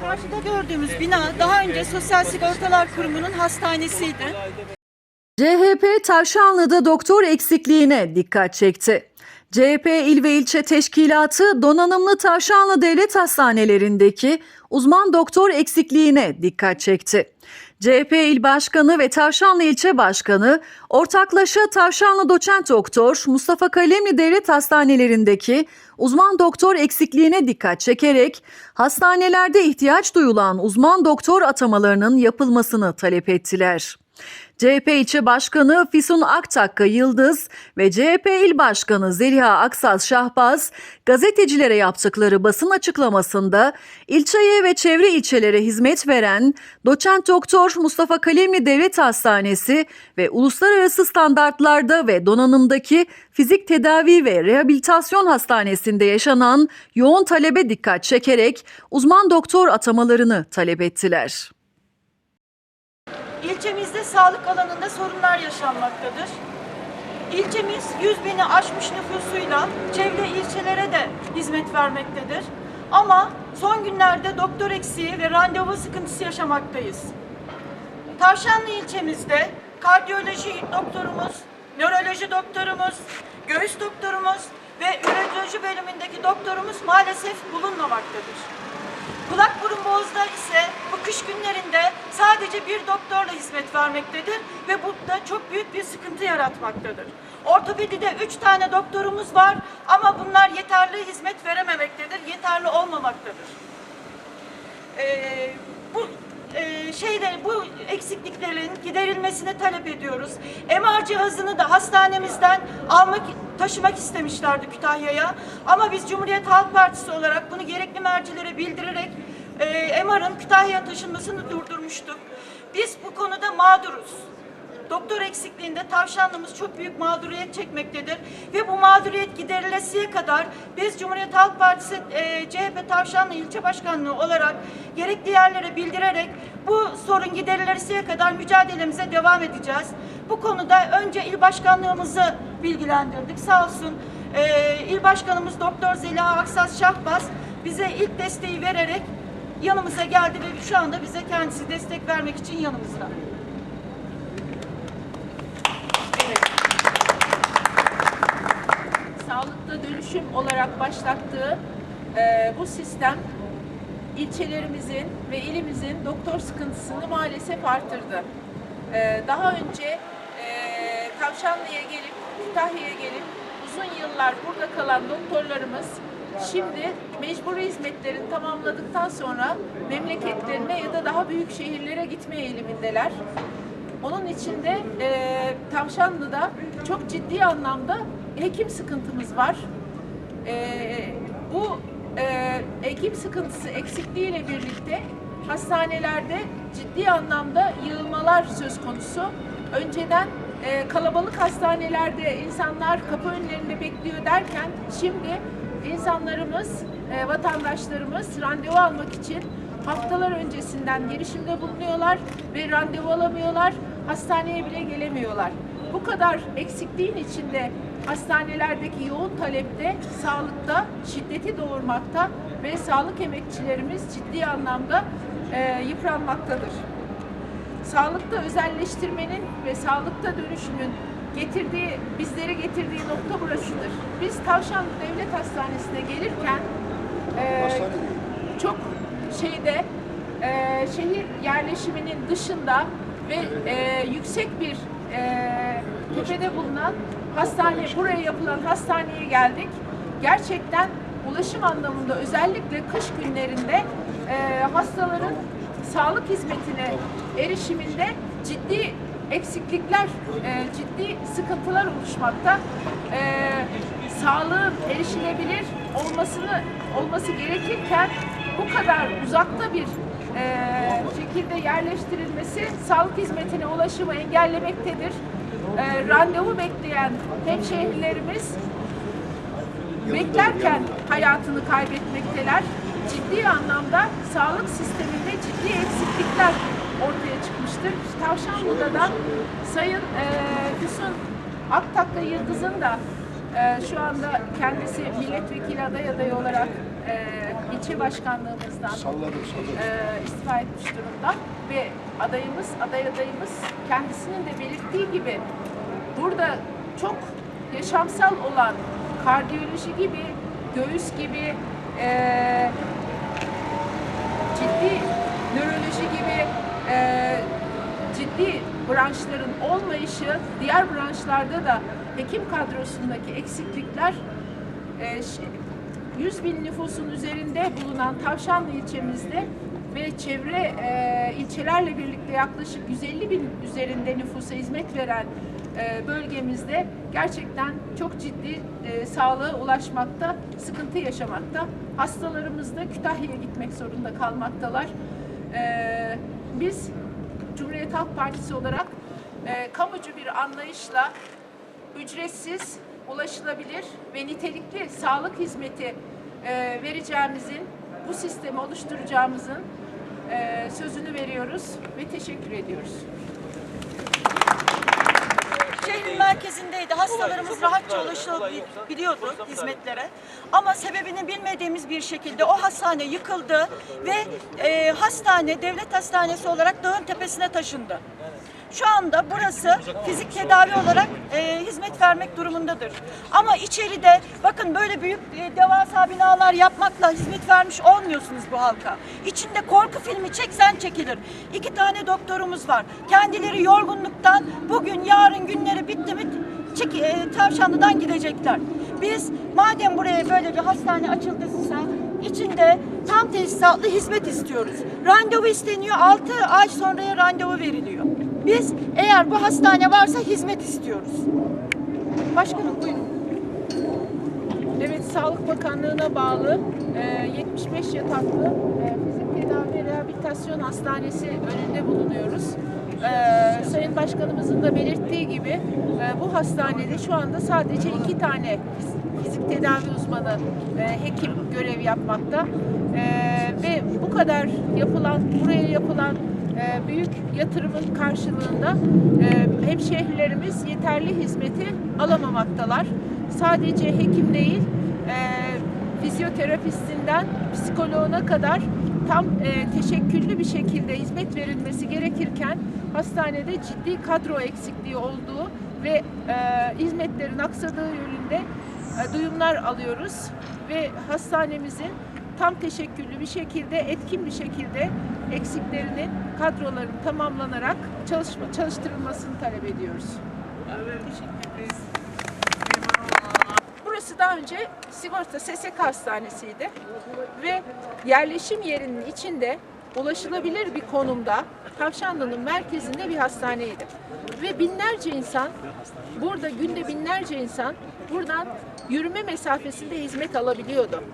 Karşıda gördüğümüz bina daha önce Sosyal Sigortalar Kurumu'nun hastanesiydi. CHP Tavşanlı'da doktor eksikliğine dikkat çekti. CHP il ve ilçe teşkilatı donanımlı Tavşanlı Devlet Hastanelerindeki uzman doktor eksikliğine dikkat çekti. CHP il başkanı ve Tavşanlı ilçe başkanı ortaklaşa Tavşanlı doçent doktor Mustafa Kalemli Devlet Hastanelerindeki uzman doktor eksikliğine dikkat çekerek hastanelerde ihtiyaç duyulan uzman doktor atamalarının yapılmasını talep ettiler. CHP ilçe başkanı Füsun Aktakka Yıldız ve CHP il başkanı Zeliha Aksaz Şahbaz gazetecilere yaptıkları basın açıklamasında ilçeye ve çevre ilçelere hizmet veren doçent doktor Mustafa Kalemli Devlet Hastanesi ve uluslararası standartlarda ve donanımdaki fizik tedavi ve rehabilitasyon hastanesinde yaşanan yoğun talebe dikkat çekerek uzman doktor atamalarını talep ettiler. İlçemizde sağlık alanında sorunlar yaşanmaktadır. İlçemiz 100 bini aşmış nüfusuyla çevre ilçelere de hizmet vermektedir. Ama son günlerde doktor eksiği ve randevu sıkıntısı yaşamaktayız. Tavşanlı ilçemizde kardiyoloji doktorumuz, nöroloji doktorumuz, göğüs doktorumuz ve üroloji bölümündeki doktorumuz maalesef bulunmamaktadır. Kulak burun boğazda ise bu kış günlerinde sadece bir doktorla hizmet vermektedir ve bu da çok büyük bir sıkıntı yaratmaktadır. Ortopedide üç tane doktorumuz var ama bunlar yeterli hizmet verememektedir, yeterli olmamaktadır. Ee, bu e, şeyde bu eksikliklerin giderilmesini talep ediyoruz. MR cihazını da hastanemizden almak taşımak istemişlerdi Kütahya'ya. Ama biz Cumhuriyet Halk Partisi olarak bunu gerekli mercilere bildirerek e, MR'ın Kütahya'ya taşınmasını durdurmuştuk. Biz bu konuda mağduruz. Doktor eksikliğinde tavşanlımız çok büyük mağduriyet çekmektedir ve bu mağduriyet giderilesiye kadar biz Cumhuriyet Halk Partisi e, CHP Tavşanlı İlçe Başkanlığı olarak gerekli yerlere bildirerek bu sorun giderilesiye kadar mücadelemize devam edeceğiz. Bu konuda önce il başkanlığımızı bilgilendirdik. Sağ olsun e, il başkanımız Doktor Zeliha Aksas Şahbaz bize ilk desteği vererek yanımıza geldi ve şu anda bize kendisi destek vermek için yanımızda. sağlıklı dönüşüm olarak başlattığı e, bu sistem ilçelerimizin ve ilimizin doktor sıkıntısını maalesef arttırdı. E, daha önce e, Tavşanlı'ya gelip, Kütahya'ya gelip uzun yıllar burada kalan doktorlarımız şimdi mecburi hizmetlerini tamamladıktan sonra memleketlerine ya da daha büyük şehirlere gitme eğilimindeler. Onun için de e, Tavşanlı'da çok ciddi anlamda hekim sıkıntımız var. E, bu e, hekim sıkıntısı eksikliğiyle birlikte hastanelerde ciddi anlamda yığılmalar söz konusu. Önceden e, kalabalık hastanelerde insanlar kapı önlerinde bekliyor derken şimdi insanlarımız, e, vatandaşlarımız randevu almak için haftalar öncesinden girişimde bulunuyorlar ve randevu alamıyorlar, hastaneye bile gelemiyorlar. Bu kadar eksikliğin içinde hastanelerdeki yoğun talepte sağlıkta şiddeti doğurmakta ve sağlık emekçilerimiz ciddi anlamda e, yıpranmaktadır. Sağlıkta özelleştirmenin ve sağlıkta dönüşümün getirdiği, bizlere getirdiği nokta burasıdır. Biz Tavşanlı Devlet Hastanesi'ne gelirken e, çok şeyde e, şehir yerleşiminin dışında ve e, yüksek bir e, tepede bulunan hastane, buraya yapılan hastaneye geldik. Gerçekten ulaşım anlamında özellikle kış günlerinde e, hastaların sağlık hizmetine erişiminde ciddi eksiklikler, e, ciddi sıkıntılar oluşmakta. E, sağlığın erişilebilir olmasını olması gerekirken bu kadar uzakta bir e, şekilde yerleştirilmesi sağlık hizmetine ulaşımı engellemektedir. E, randevu bekleyen hemşehrilerimiz beklerken hayatını kaybetmekteler. Ciddi anlamda sağlık sisteminde ciddi eksiklikler ortaya çıkmıştır. Tavşanlı'da da Sayın e, Füsun Aktak'la Yıldız'ın da e, şu anda kendisi milletvekili aday adayı olarak e, ilçe başkanlığımızdan Salladım salladım. e, istifa etmiş durumda ve adayımız, aday adayımız kendisinin de belirttiği gibi burada çok yaşamsal olan kardiyoloji gibi, göğüs gibi, e, ciddi nöroloji gibi e, ciddi branşların olmayışı, diğer branşlarda da hekim kadrosundaki eksiklikler e, ş- 100 bin nüfusun üzerinde bulunan Tavşanlı ilçemizde ve çevre e, ilçelerle birlikte yaklaşık 150 bin üzerinde nüfusa hizmet veren e, bölgemizde gerçekten çok ciddi e, sağlığa ulaşmakta, sıkıntı yaşamakta. Hastalarımız da Kütahya'ya gitmek zorunda kalmaktalar. E, biz Cumhuriyet Halk Partisi olarak e, kamucu bir anlayışla ücretsiz, ulaşılabilir ve nitelikli sağlık hizmeti e, vereceğimizin, bu sistemi oluşturacağımızın e, sözünü veriyoruz ve teşekkür ediyoruz. Şehrin merkezindeydi. Hastalarımız rahatça ulaşabiliyordu hizmetlere. Ama sebebini bilmediğimiz bir şekilde o hastane yıkıldı ve e, hastane devlet hastanesi olarak dağın tepesine taşındı. Şu anda burası fizik tedavi olarak e, hizmet vermek durumundadır. Ama içeride bakın böyle büyük e, devasa binalar yapmakla hizmet vermiş olmuyorsunuz bu halka. İçinde korku filmi çeksen çekilir. İki tane doktorumuz var. Kendileri yorgunluktan bugün yarın günleri bitti mi çek, e, Tavşanlı'dan gidecekler. Biz madem buraya böyle bir hastane açıldıysa içinde tam tesisatlı hizmet istiyoruz. Randevu isteniyor. 6 ay sonraya randevu veriliyor. Biz eğer bu hastane varsa hizmet istiyoruz. Başkanım buyurun. Evet, Sağlık Bakanlığı'na bağlı e, 75 yataklı e, fizik tedavi rehabilitasyon hastanesi önünde bulunuyoruz. E, Sayın Başkanımızın da belirttiği gibi e, bu hastanede şu anda sadece iki tane fiz- fizik tedavi uzmanı e, hekim görev yapmakta. E, ve bu kadar yapılan, buraya yapılan e, büyük yatırımın karşılığında e, hemşehrilerimiz yeterli hizmeti alamamaktalar. Sadece hekim değil, e, fizyoterapistinden psikoloğuna kadar tam e, teşekküllü bir şekilde hizmet verilmesi gerekirken hastanede ciddi kadro eksikliği olduğu ve e, hizmetlerin aksadığı yönünde e, duyumlar alıyoruz ve hastanemizin tam teşekküllü bir şekilde, etkin bir şekilde eksiklerinin, kadroların tamamlanarak çalışma, çalıştırılmasını talep ediyoruz. Burası daha önce sigorta SSK hastanesiydi ve yerleşim yerinin içinde ulaşılabilir bir konumda Tavşanlı'nın merkezinde bir hastaneydi. Ve binlerce insan, burada günde binlerce insan buradan yürüme mesafesinde hizmet alabiliyordu.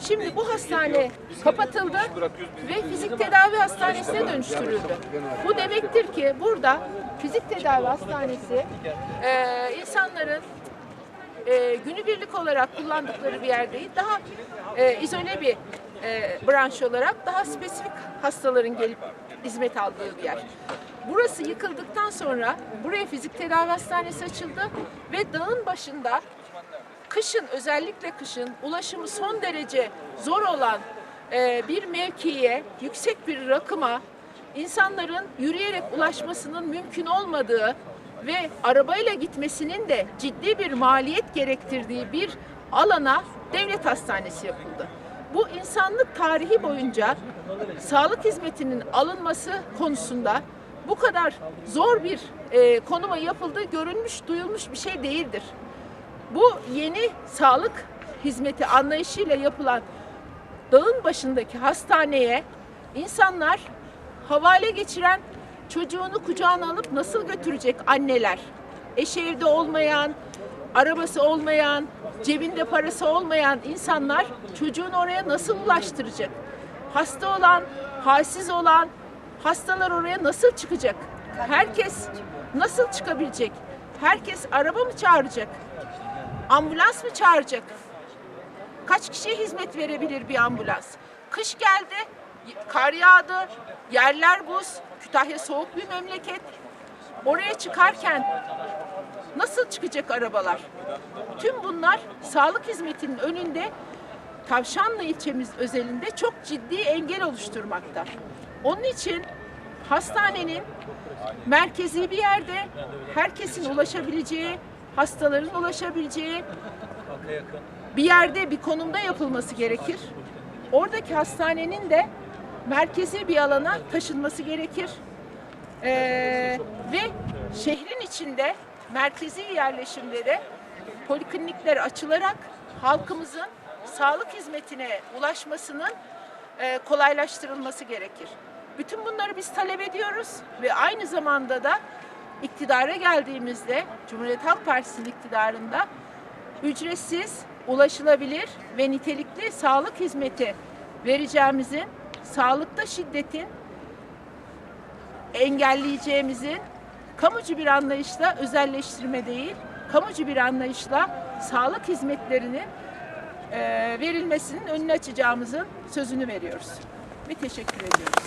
Şimdi bu hastane kapatıldı ve fizik tedavi hastanesine dönüştürüldü. Bu demektir ki burada fizik tedavi hastanesi e, insanların e, günübirlik olarak kullandıkları bir yer değil, daha e, izole bir e, branş olarak daha spesifik hastaların gelip hizmet aldığı bir yer. Burası yıkıldıktan sonra buraya fizik tedavi hastanesi açıldı ve dağın başında kışın özellikle kışın ulaşımı son derece zor olan e, bir mevkiye, yüksek bir rakıma insanların yürüyerek ulaşmasının mümkün olmadığı ve arabayla gitmesinin de ciddi bir maliyet gerektirdiği bir alana devlet hastanesi yapıldı. Bu insanlık tarihi boyunca sağlık hizmetinin alınması konusunda bu kadar zor bir e, konuma yapıldığı görülmüş, duyulmuş bir şey değildir. Bu yeni sağlık hizmeti anlayışıyla yapılan dağın başındaki hastaneye insanlar havale geçiren çocuğunu kucağına alıp nasıl götürecek anneler? Eşi evde olmayan, arabası olmayan, cebinde parası olmayan insanlar çocuğunu oraya nasıl ulaştıracak? Hasta olan, halsiz olan hastalar oraya nasıl çıkacak? Herkes nasıl çıkabilecek? Herkes araba mı çağıracak? Ambulans mı çağıracak? Kaç kişiye hizmet verebilir bir ambulans? Kış geldi, kar yağdı, yerler buz, Kütahya soğuk bir memleket. Oraya çıkarken nasıl çıkacak arabalar? Tüm bunlar sağlık hizmetinin önünde Tavşanlı ilçemiz özelinde çok ciddi engel oluşturmakta. Onun için hastanenin merkezi bir yerde herkesin ulaşabileceği, hastaların ulaşabileceği bir yerde bir konumda yapılması gerekir. Oradaki hastanenin de merkezi bir alana taşınması gerekir. Ee, ve şehrin içinde merkezi yerleşimlere poliklinikler açılarak halkımızın sağlık hizmetine ulaşmasının e, kolaylaştırılması gerekir. Bütün bunları biz talep ediyoruz ve aynı zamanda da iktidara geldiğimizde Cumhuriyet Halk Partisi'nin iktidarında ücretsiz, ulaşılabilir ve nitelikli sağlık hizmeti vereceğimizin, sağlıkta şiddetin engelleyeceğimizin kamucu bir anlayışla özelleştirme değil, kamucu bir anlayışla sağlık hizmetlerinin verilmesinin önünü açacağımızın sözünü veriyoruz. Ve teşekkür ediyoruz.